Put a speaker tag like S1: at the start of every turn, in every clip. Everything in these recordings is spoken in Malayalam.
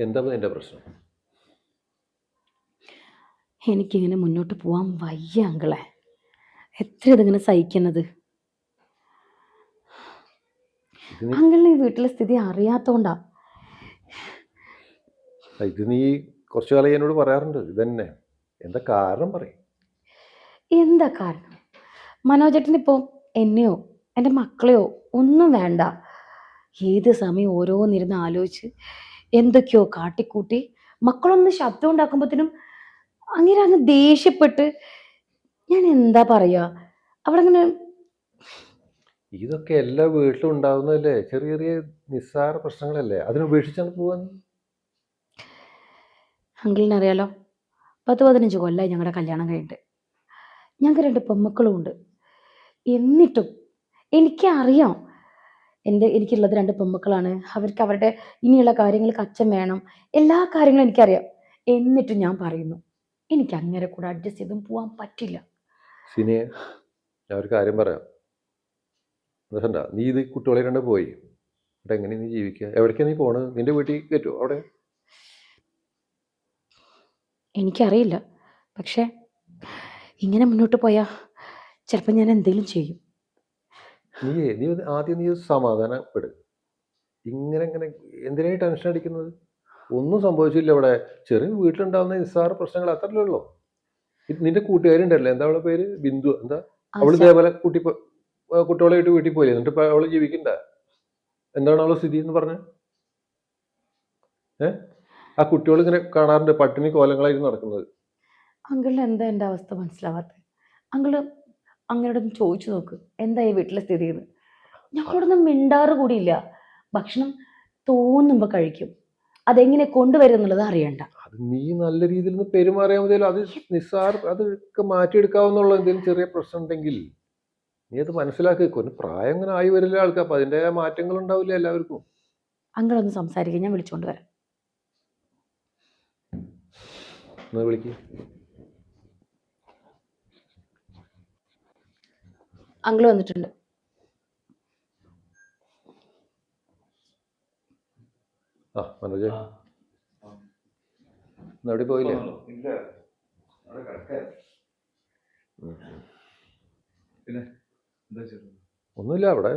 S1: എന്താ എന്റെ പ്രശ്നം?
S2: എനിക്കിങ്ങനെ മുന്നോട്ട് പോവാൻ വയ്യ അങ്കിളെ. എത്ര ഇതിങ്ങനെ സഹിക്കുന്നത്? അങ്കിളിന് ഈ വീട്ടിലെ സ്ഥിതി അറിയാത്തോണ്ടാ.
S1: ഇത് നീ കുറച്ചു കാലം എന്നോട് പറയാറുണ്ട്. ഇതന്നെ. എന്താ കാരണം പറയും.
S2: എന്താ കാരണം? മനോജേട്ടന് ഇപ്പോ എന്നെയോ എന്റെ മക്കളെയോ ഒന്നും വേണ്ട. ഏത് സമയം ഓരോന്നിരുന്ന് ആലോചിച്ച് എന്തൊക്കെയോ കാട്ടിക്കൂട്ടി. മക്കളൊന്ന് ശബ്ദം ഉണ്ടാക്കുമ്പോഴത്തേനും അങ്ങനെ അങ്ങ് ദേഷ്യപ്പെട്ട് ഞാൻ എന്താ പറയുക അവിടെ അങ്ങനെ
S1: ഇതൊക്കെ എല്ലാ വീട്ടിലും ഉണ്ടാവുന്നതല്ലേ? ചെറിയ ചെറിയ നിസ്സാര പ്രശ്നങ്ങളല്ലേ? അതിനെ ഉപേക്ഷിച്ചാണ് പോവാൻ?
S2: അങ്കിളിനറിയാലോ പത്ത് പതിനഞ്ച് കൊല്ലായി ഞങ്ങളുടെ കല്യാണം കഴിഞ്ഞിട്ട്. ഞങ്ങൾക്ക് രണ്ട് പെമ്മക്കളും ഉണ്ട് എന്നിട്ടും എനിക്കറിയാം എന്റെ എനിക്കുള്ളത് രണ്ട് പെമ്മക്കളാണ് അവർക്ക് അവരുടെ ഇനിയുള്ള കാര്യങ്ങൾക്ക് അച്ഛൻ വേണം. എല്ലാ കാര്യങ്ങളും എനിക്കറിയാം. എന്നിട്ടും ഞാൻ പറയുന്നു എനിക്ക് അങ്ങനെ കൂടെ അഡ്ജസ്റ്റ് ചെയ്തും പോകാൻ പറ്റില്ല.
S1: സിനിയെ ഞാൻ ഒരു കാര്യം പറയാം. എന്താ നീ ഇത് കുട്ടികളെ രണ്ട് പോയി. അവിടെ എങ്ങനെ നീ ജീവിക്കുക? എവിടേക്കാ നീ പോണത്? നിന്റെ വീട്ടിൽ കയറ്റുമോ അവിടെ?
S2: എനിക്കറിയില്ല. പക്ഷേ ഇങ്ങനെ മുന്നോട്ട് പോയാൽ ചിലപ്പോൾ ഞാൻ എന്തെങ്കിലും ചെയ്യും.
S1: നീ നീ ആദ്യം നീ സമാധാനപ്പെട്. ഇങ്ങനെ ഇങ്ങനെ എന്തിനായി ടെൻഷൻ അടിക്കുന്നത്? ഒന്നും സംഭവിച്ചില്ല ഇവിടെ. ചെറിയ വീട്ടിലുണ്ടാവുന്ന നിസ്സാര പ്രശ്നങ്ങൾ അത്രല്ലേ ഉള്ളൂ. നിന്റെ കൂട്ടുകാരുണ്ടല്ലോ? എന്താ അവളെ പേര്? ബിന്ദു. എന്താ?
S2: അവൾ
S1: ഇതേപോലെ കുട്ടി കുട്ടികളായിട്ട് വീട്ടിൽ പോയില്ലേ? എന്നിട്ട് ഇപ്പൊ അവൾ ജീവിക്കണ്ട. എന്താണ് അവളെ സ്ഥിതി എന്ന് പറഞ്ഞ? ഏ? ആ കുട്ടികൾ ഇങ്ങനെ കാണാറുണ്ട് പട്ടിണി കോലങ്ങളായിരുന്നു നടക്കുന്നത്.
S2: അങ്കിളിന് എന്താ എന്റെ അവസ്ഥ മനസ്സിലാവാത്തത്? അങ്കിൾ അങ്ങനോടൊന്ന് ചോദിച്ചു നോക്ക്. എന്താ ഈ വീട്ടിലെ സ്ഥിതി എന്ന് ഞങ്ങളോടൊന്നും മിണ്ടാറ് കൂടിയില്ല. ഭക്ഷണം തോന്നുമ്പോൾ കഴിക്കും. അതെങ്ങനെ കൊണ്ടുവരും എന്നുള്ളത് അറിയണ്ട.
S1: അത് നീ നല്ല രീതിയിൽ നിന്ന് പെരുമാറിയാൽ മതിയല്ലോ. അത് നിസ്സാർ അതൊക്കെ മാറ്റിയെടുക്കാവുന്നുള്ള എന്തെങ്കിലും ചെറിയ പ്രശ്നം ഉണ്ടെങ്കിൽ നീ അത് മനസ്സിലാക്കി. വെക്കും പ്രായം അങ്ങനെ ആയി വരില്ല ആൾക്കാർ അപ്പൊ അതിന്റെ മാറ്റങ്ങൾ ഉണ്ടാവില്ല എല്ലാവർക്കും?
S2: അങ്ങനൊന്ന് സംസാരിക്കാൻ ഞാൻ വിളിച്ചുകൊണ്ട് വരാം.
S1: ഒന്ന് വിളിക്ക്.
S2: അങ്കിൾ വന്നിട്ടുണ്ട്.
S1: ആ മനോജ്. ഇന്ന് പോയില്ലേ?
S3: ഇല്ല അവിടെ
S1: ഒന്നുമില്ല അവിടെ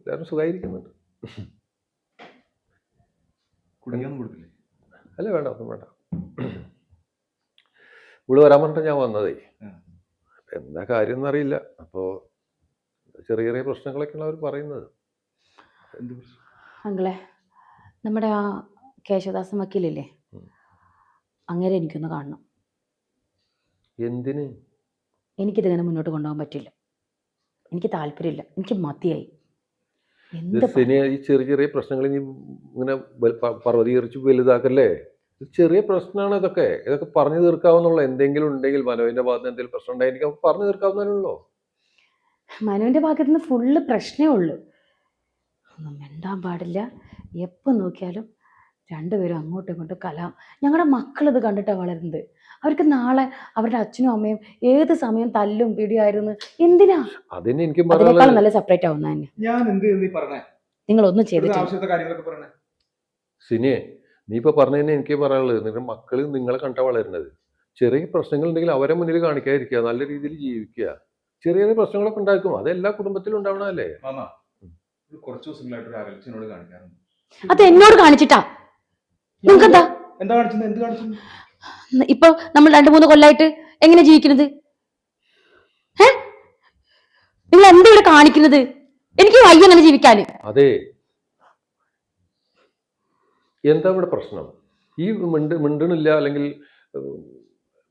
S1: എല്ലാവരും സുഖമായിരിക്കുന്നുണ്ട് അല്ല വേണ്ട ഒന്നും വേണ്ട. ഇവിടെ വരാൻ പറഞ്ഞിട്ട് ഞാൻ വന്നതേ. എന്താ കാര്യം എന്നറിയില്ല അപ്പോൾ ചെറിയ ചെറിയ പ്രശ്നങ്ങളൊക്കെയാണ് അവർ പറയുന്നത്.
S3: എന്ത് പ്രശ്നം?
S2: അങ്കിളെ നമ്മുടെ ആ കേശവദാസൻ വക്കീലില്ലേ. അങ്ങനെ എനിക്കൊന്ന് കാണണം.
S1: എന്തിന്?
S2: എനിക്കിതിങ്ങനെ മുന്നോട്ട് കൊണ്ടുപോകാൻ പറ്റില്ല. എനിക്ക് താല്പര്യമില്ല. എനിക്ക് മതിയായി.
S1: ഈ ചെറിയ ചെറിയ പ്രശ്നങ്ങൾ നീ ഇങ്ങനെ വൽ- പ- പർവതീകരിച്ച് വലുതാക്കല്ലേ? ചെറിയ പ്രശ്നമാണ് ഇതൊക്കെ. ഇതൊക്കെ പറഞ്ഞു തീർക്കാവുന്നുള്ള എന്തെങ്കിലും ഉണ്ടെങ്കിൽ മനോവിന്റെ ഭാഗത്ത് എന്തെങ്കിലും പ്രശ്നം ഉണ്ടായിരിക്കും. പറഞ്ഞു തീർക്കാവുന്നല്ലോ
S2: മനുവിന്റെ ഭാഗത്ത് നിന്ന് ഫുള്ള് പ്രശ്നമേ ഉള്ളൂ. ഒന്നും മിണ്ടാൻ പാടില്ല. എപ്പോൾ നോക്കിയാലും രണ്ടുപേരും അങ്ങോട്ടും ഇങ്ങോട്ടും കലാം. ഞങ്ങളുടെ മക്കൾ ഇത് കണ്ടിട്ടാണ് വളരുന്നത്. അവർക്ക് നാളെ അവരുടെ അച്ഛനും അമ്മയും ഏത് സമയം തല്ലും പിടിയായിരുന്നു? എന്തിനാ?
S1: അതിന് എനിക്ക്
S2: നല്ല സെപ്പറേറ്റ് ആവുന്ന നിങ്ങൾ
S3: ഞാൻ എന്ത് നീ പറഞ്ഞേ?
S2: നിങ്ങളൊന്നും
S3: ഇവിടുത്തെ
S2: ചെയ്തിട്ടില്ല.
S3: ആവശ്യത്തെ കാര്യങ്ങളൊക്കെ പറയണേ
S1: സിനിയെ നീ ഇപ്പൊ തന്നെ എനിക്ക് പറയാനുള്ളത് നിങ്ങളുടെ മക്കൾ നിങ്ങളെ കണ്ട വളരുന്നത് ചെറിയ പ്രശ്നങ്ങൾ ഉണ്ടെങ്കിൽ അവരെ മുന്നിൽ കാണിക്കാതിരിക്കുക നല്ല രീതിയിൽ ജീവിക്കുക. ചെറിയ ചെറിയ പ്രശ്നങ്ങളൊക്കെ ഉണ്ടാക്കും. അത് എല്ലാ കുടുംബത്തിലും ഉണ്ടാവണല്ലേ
S3: മാമ ഇത് കുറച്ച് ദിവസങ്ങളായിട്ട് ഒരു അകൽച്ചനോട് കാണിക്കാറുണ്ട്.
S2: അത് എന്നോട് കാണിച്ചിട്ടാ? നിങ്ങൾക്ക് എന്താ
S3: എന്താ കാണിച്ചത് എന്ത് കാണിച്ചു
S2: ഇപ്പൊ നമ്മൾ രണ്ടു മൂന്ന് കൊല്ലായിട്ട് എങ്ങനെ ജീവിക്കുന്നത്? ഏ നിങ്ങൾ എന്താ ഇവിടെ കാണിക്കുന്നത്? എനിക്ക് വയ്യ അങ്ങനെ ജീവിക്കാന്.
S1: അതെ. എന്താ ഇവിടെ പ്രശ്നം? ഈ മിണ്ട് മിണ്ടണില്ല അല്ലെങ്കിൽ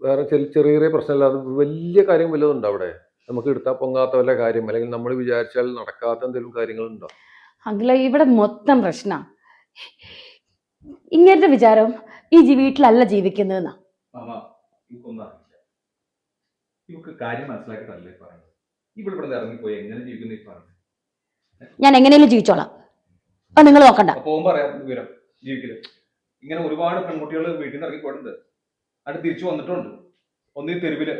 S1: വേറെ ചെറിയ ചെറിയ ചെറിയ പ്രശ്നമില്ലാതെ വലിയ കാര്യം വല്ലതും അവിടെ? നമുക്ക് എടുത്താൽ പൊങ്ങാത്ത വല്ല കാര്യം അല്ലെങ്കിൽ നമ്മൾ വിചാരിച്ചാൽ നടക്കാത്ത എന്തെങ്കിലും കാര്യങ്ങളുണ്ടോ?
S2: അങ്കിള ഇവിടെ മൊത്തം പ്രശ്ന. ഇങ്ങനത്തെ വിചാരം ഈ ജീ വീട്ടിലല്ല ജീവിക്കുന്നതെന്നാ.
S3: കാര്യം മനസ്സിലാക്കിയിട്ടല്ലേ പറയുന്നത്. ഇവിടെ ഇവിടെ ഇറങ്ങിപ്പോയി എങ്ങനെ ജീവിക്കുന്നു ഈ പറഞ്ഞു
S2: ഞാൻ എങ്ങനെയും ജീവിച്ചോളാം. നിങ്ങൾ നോക്കണ്ട.
S3: വിവരം. ജീവിക്കില്ല ഇങ്ങനെ ഒരുപാട് പെൺകുട്ടികൾ വീട്ടിൽ നിന്ന് ഇറങ്ങി പോയിട്ടുണ്ട് അത് തിരിച്ചു വന്നിട്ടുണ്ട്. ഒന്നീ തെരുവിൽ.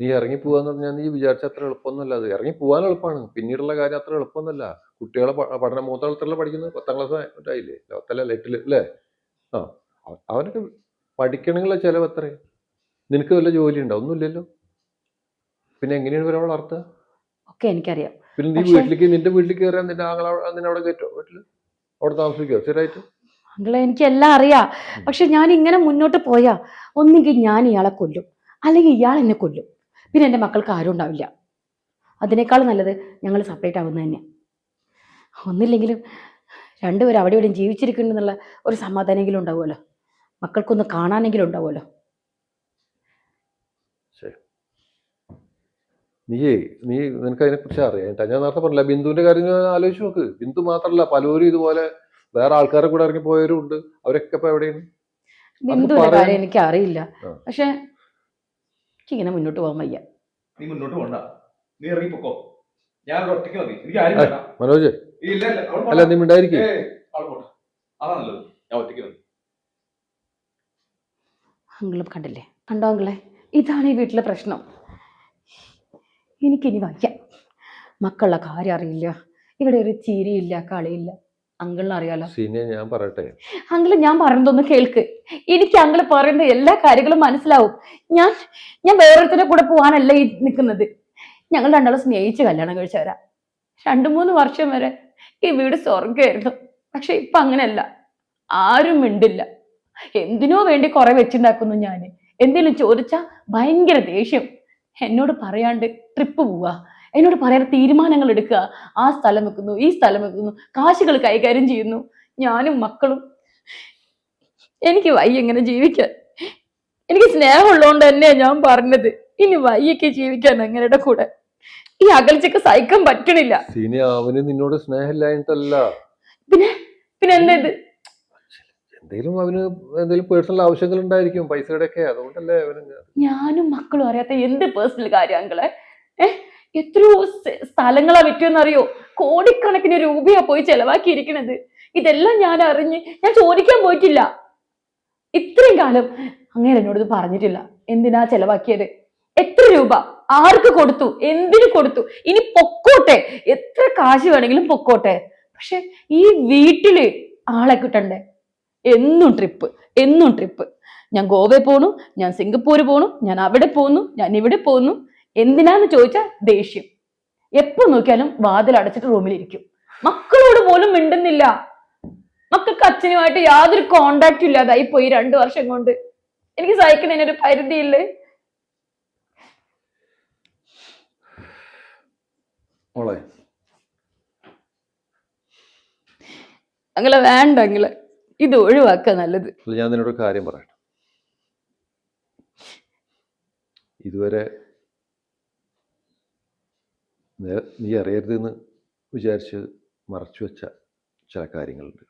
S1: നീ ഇറങ്ങി പോവാന്ന് പറഞ്ഞാൽ നീ വിചാരിച്ച അത്ര എളുപ്പമൊന്നുമല്ല. അത് ഇറങ്ങി പോവാൻ എളുപ്പമാണ്. പിന്നീടുള്ള കാര്യം അത്ര എളുപ്പമൊന്നുമല്ല. കുട്ടികളെ പഠന മൂത്തളത്തിലുള്ള പഠിക്കുന്നത്? പത്താം ക്ലാസ് ആയില്ലേ ലോകത്തല്ല എട്ടിൽ അല്ലേ ആ അവ- അവനൊക്കെ പഠിക്കണമെങ്കിലുള്ള ചിലവ് എത്ര നിനക്ക് വല്ല ജോലി ഉണ്ടോ ഒന്നുമില്ലല്ലോ. പിന്നെ എങ്ങനെയാണ് ഇവരെ വളർത്തുക?
S2: ഒക്കെ എനിക്കറിയാം.
S1: പിന്നെ നീ വീട്ടിലേക്ക് നിന്റെ വീട്ടിലേക്ക് കയറാൻ നിന്റെ ആങ്ങളെ നിന്നെ അവിടെ കയറ്റോ? വീട്ടിൽ? അവിടെ താമസിക്കുക സ്ഥിരമായിട്ട്?
S2: അങ്കിളെ എനിക്ക് എല്ലാം അറിയാം. പക്ഷെ ഞാൻ ഇങ്ങനെ മുന്നോട്ട് പോയാ ഒന്നുകിൽ ഞാൻ ഇയാളെ കൊല്ലും അല്ലെങ്കിൽ ഇയാൾ എന്നെ കൊല്ലും. പിന്നെ എന്റെ മക്കൾക്ക് ആരും ഉണ്ടാവില്ല. അതിനേക്കാൾ നല്ലത് ഞങ്ങൾ സെപ്പറേറ്റ് ആവുന്നത് തന്നെ ഒന്നില്ലെങ്കിലും രണ്ടുപേരും അവിടെ ഇവിടെയും ജീവിച്ചിരിക്കുന്നുണ്ടെന്നുള്ള ഒരു സമാധാനമെങ്കിലും ഉണ്ടാവുമല്ലോ. മക്കൾക്കൊന്ന് കാണാനെങ്കിലും ഉണ്ടാവുമല്ലോ.
S1: നീയേ നീ നിനക്ക് അതിനെ കുറിച്ച് അറിയാം ഞാൻ നേരത്തെ പറഞ്ഞില്ല ബിന്ദുവിന്റെ കാര്യം ഞാൻ ആലോചിച്ച് നോക്ക്. ബിന്ദു മാത്രമല്ല പലരും ഇതുപോലെ വേറെ ആൾക്കാരെ കൂടെ ഇറങ്ങി പോയവരും ഉണ്ട്. അവരൊക്കെ ഇപ്പൊ എവിടെയാണ്?
S2: ബിന്ദുവിന്റെ കാര്യം എനിക്ക് അറിയില്ല പക്ഷേ ഇങ്ങനെ മുന്നോട്ട് പോകാൻ വയ്യ.
S3: നീ മുന്നോട്ട് പോണ്ട. നീ ഇറങ്ങി പൊക്കോ. ഞാൻ ഒറ്റയ്ക്ക് മതി. എനിക്ക് ആരും വേണ്ട.
S1: മനോജ്. അല്ല. നീ മിണ്ടായിരിക്കും
S3: ഏയ് അവിടെ പോണ്ട അതാ നല്ലത്. ഞാൻ ഒറ്റയ്ക്ക് മതി.
S2: അങ്കിളും കണ്ടില്ലേ? കണ്ടോ അങ്കിളെ? ഇതാണ് ഈ വീട്ടിലെ പ്രശ്നം. എനിക്കിനി വയ്യ. മക്കളുടെ കാര്യം അറിയില്ല. ഇവിടെ ഒരു ചിരിയില്ല കളിയില്ല. അങ്കിളിന് അറിയാലോ?
S1: സീനിയെ ഞാൻ പറയട്ടെ?
S2: അങ്കിൾ ഞാൻ പറയുന്നതൊന്ന് കേൾക്ക്. എനിക്ക് അങ്കിൾ പറയുന്ന എല്ലാ കാര്യങ്ങളും മനസ്സിലാവും. ഞാൻ ഞാൻ വേറൊരുത്തരുടെ കൂടെ പോകാനല്ല ഈ നിൽക്കുന്നത് ഞങ്ങൾ രണ്ടാളും സ്നേഹിച്ച് കല്യാണം കഴിച്ചവരാ രണ്ടു മൂന്ന് വർഷം വരെ ഈ വീട് സ്വർഗമായിരുന്നു പക്ഷെ ഇപ്പൊ അങ്ങനെയല്ല. ആരും മിണ്ടില്ല. എന്തിനോ വേണ്ടി കുറെ വെച്ചുണ്ടാക്കുന്നു ഞാൻ എന്തെങ്കിലും ചോദിച്ചാ ഭയങ്കര ദേഷ്യം. എന്നോട് പറയാണ്ട് ട്രിപ്പ് പോവുക. എന്നോട് പറയാൻ തീരുമാനങ്ങൾ എടുക്കുക. ആ സ്ഥലം വെക്കുന്നു ഈ സ്ഥലം വെക്കുന്നു. കാശുകൾ കൈകാര്യം ചെയ്യുന്നു. ഞാനും മക്കളും. എനിക്ക് വയ്യ എങ്ങനെ ജീവിക്കാൻ. എനിക്ക് സ്നേഹമുള്ളതുകൊണ്ട് തന്നെയാണ് ഞാൻ പറഞ്ഞത്. ഇനി വയ്യൊക്കെ ജീവിക്കാൻ അങ്ങനെയുടെ കൂടെ. ഈ അകൽച്ചക്ക് സഹിക്കാൻ പറ്റണില്ല.
S1: സീനി അവന് നിന്നോട് സ്നേഹമില്ലായിട്ടല്ല
S2: പിന്നെ പിന്നെ എന്താ ഇത്?
S1: എന്തെങ്കിലും അവന് എന്തെങ്കിലും പേഴ്സണൽ ആവശ്യങ്ങൾ ഉണ്ടായിരിക്കും പൈസയുടെ ഒക്കെ. അതുകൊണ്ടല്ലേ
S2: ഞാനും മക്കളും അറിയാത്ത എന്ത് പേഴ്സണൽ കാര്യം അങ്കളെ എത്രയോ സ്ഥലങ്ങളാ വിറ്റെന്നറിയോ? കോടിക്കണക്കിന് രൂപയാ പോയി ചെലവാക്കിയിരിക്കണത്. ഇതെല്ലാം ഞാൻ അറിഞ്ഞ് ഞാൻ ചോദിക്കാൻ പോയിട്ടില്ല. ഇത്രയും കാലം അങ്ങനെ എന്നോട് പറഞ്ഞിട്ടില്ല. എന്തിനാ ചെലവാക്കിയത്? എത്ര രൂപ? ആർക്ക് കൊടുത്തു? എന്തിനു കൊടുത്തു? ഇനി പൊക്കോട്ടെ. എത്ര കാശ് വേണമെങ്കിലും പൊക്കോട്ടെ. പക്ഷെ ഈ വീട്ടിൽ ആളെ കിട്ടണ്ടേ? എന്നും ട്രിപ്പ് എന്നും ട്രിപ്പ് ഞാൻ ഗോവയിൽ പോണു ഞാൻ സിംഗപ്പൂർ പോണു ഞാൻ അവിടെ പോന്നു ഞാൻ ഇവിടെ പോന്നു. എന്തിനാന്ന് ചോദിച്ചാൽ ദേഷ്യം. എപ്പോ നോക്കിയാലും വാതിൽ അടച്ചിട്ട് റൂമിലിരിക്കും മക്കളോട് പോലും മിണ്ടുന്നില്ല. മക്കൾക്ക് അച്ഛനുമായിട്ട് യാതൊരു കോണ്ടാക്റ്റും ഇല്ലാതായി പോയി രണ്ടു വർഷം കൊണ്ട്. എനിക്ക് സഹിക്കുന്നതിനൊരു പരിധിയില്ലേ?
S1: മോളെ.
S2: അങ്ങളെ വേണ്ട അങ്ങനെ ഇത് ഒഴിവാക്ക നല്ലത്.
S1: ഞാൻ നിന്നോട് കാര്യം പറയാം ഇതുവരെ നേ- അറിയരുതെന്ന് വിചാരിച്ച് മറച്ചു വെച്ച ചില കാര്യങ്ങളുണ്ട്.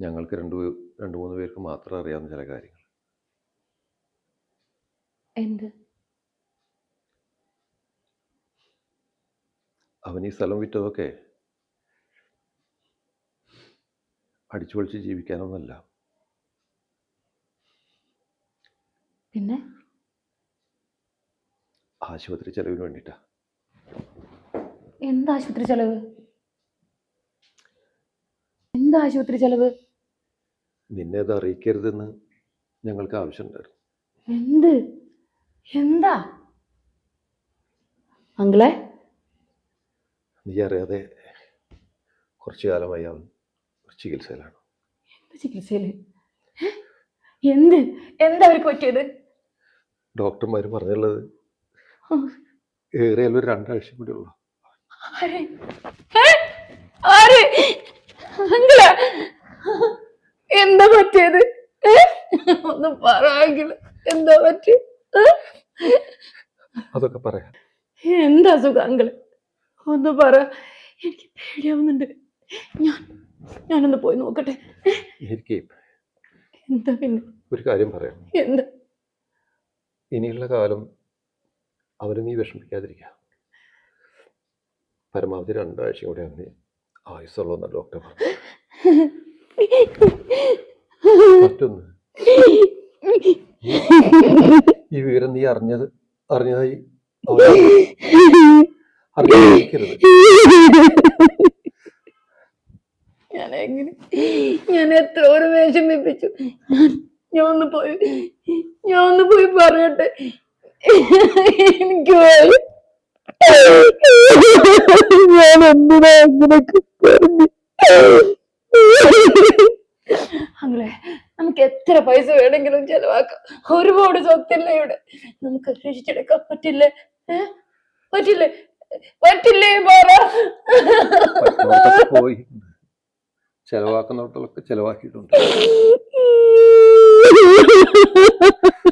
S1: ഞങ്ങൾക്ക് രണ്ടു രണ്ടു രണ്ട് മൂന്ന് പേർക്ക് മാത്രം അറിയാവുന്ന ചില കാര്യങ്ങൾ.
S2: എന്ത്?
S1: അവൻ ഈ സ്ഥലം വിറ്റതൊക്കെ അടിച്ചു പൊളിച്ച് ജീവിക്കാനൊന്നല്ല.
S2: പിന്നെ?
S1: ആശുപത്രി ചെലവിന് വേണ്ടിയിട്ടാ
S2: എന്താ ആശുപത്രി ചെലവ്? എന്താ ആശുപത്രി ചെലവ്?
S1: നിന്നെ അത് അറിയിക്കരുതെന്ന് ഞങ്ങൾക്ക് ആവശ്യമുണ്ടായിരുന്നു.
S2: എന്ത്? എന്താ? അങ്കിളെ?
S1: നീ അറിയാതെ കുറച്ചു കാലമായി അവൻ ചികിത്സയിലാണ്.
S2: എന്ത് ചികിത്സയിൽ? എന്ത്? എന്താ അവർക്ക് പറ്റിയത്?
S1: ഡോക്ടർമാർ പറഞ്ഞുള്ളത് ഏറിയാലും ഒരു രണ്ടാഴ്ച കൂടി ഉള്ളു?
S2: എന്താ പറ്റിയത്? ഒന്ന് പറ അങ്കിൾ. എന്താ പറ്റി?
S1: അതൊക്കെ പറയാം
S2: എന്താ സുഖം അങ്കിൾ? ഒന്ന് പറ. എനിക്ക് പേടിയാവുന്നുണ്ട്. ഞാൻ ഞാനൊന്ന് പോയി നോക്കട്ടെ.
S1: എനിക്ക്
S2: എന്താ പിന്നെ?
S1: ഒരു കാര്യം പറയാം.
S2: എന്താ?
S1: ഇനിയുള്ള കാലം അവനെ നീ വിഷമിക്കാതിരിക്കുക പരമാവധി രണ്ടാഴ്ച കൂടെ അവന് ആയുസുള്ളൂന്ന ഡോക്ടർ മറ്റൊന്ന് ഈ വിവരം നീ അറിഞ്ഞത് അറിഞ്ഞതായി
S2: ഞാൻ എങ്ങനെ ഞാൻ എത്ര ഒരു വിഷമിപ്പിച്ചു. ഞാൻ ഞാൻ ഒന്ന് പോയി ഞാൻ ഒന്ന് പോയി പറയട്ടെ. എനിക്ക്. ഞാൻ എന്തിനാ അങ്ങനൊക്കെ പറഞ്ഞു അങ്ങനെ നമുക്ക് എത്ര പൈസ വേണമെങ്കിലും ചെലവാക്കാം. ഒരുപാട് സ്വത്തില്ല ഇവിടെ? നമുക്ക് രക്ഷിച്ചെടുക്കാൻ പറ്റില്ലേ? പറ്റില്ല? പറ്റില്ലേ
S1: പോയി. ചെലവാക്കുന്നിടത്തൊക്കെ ചെലവാക്കിയിട്ടുണ്ട്.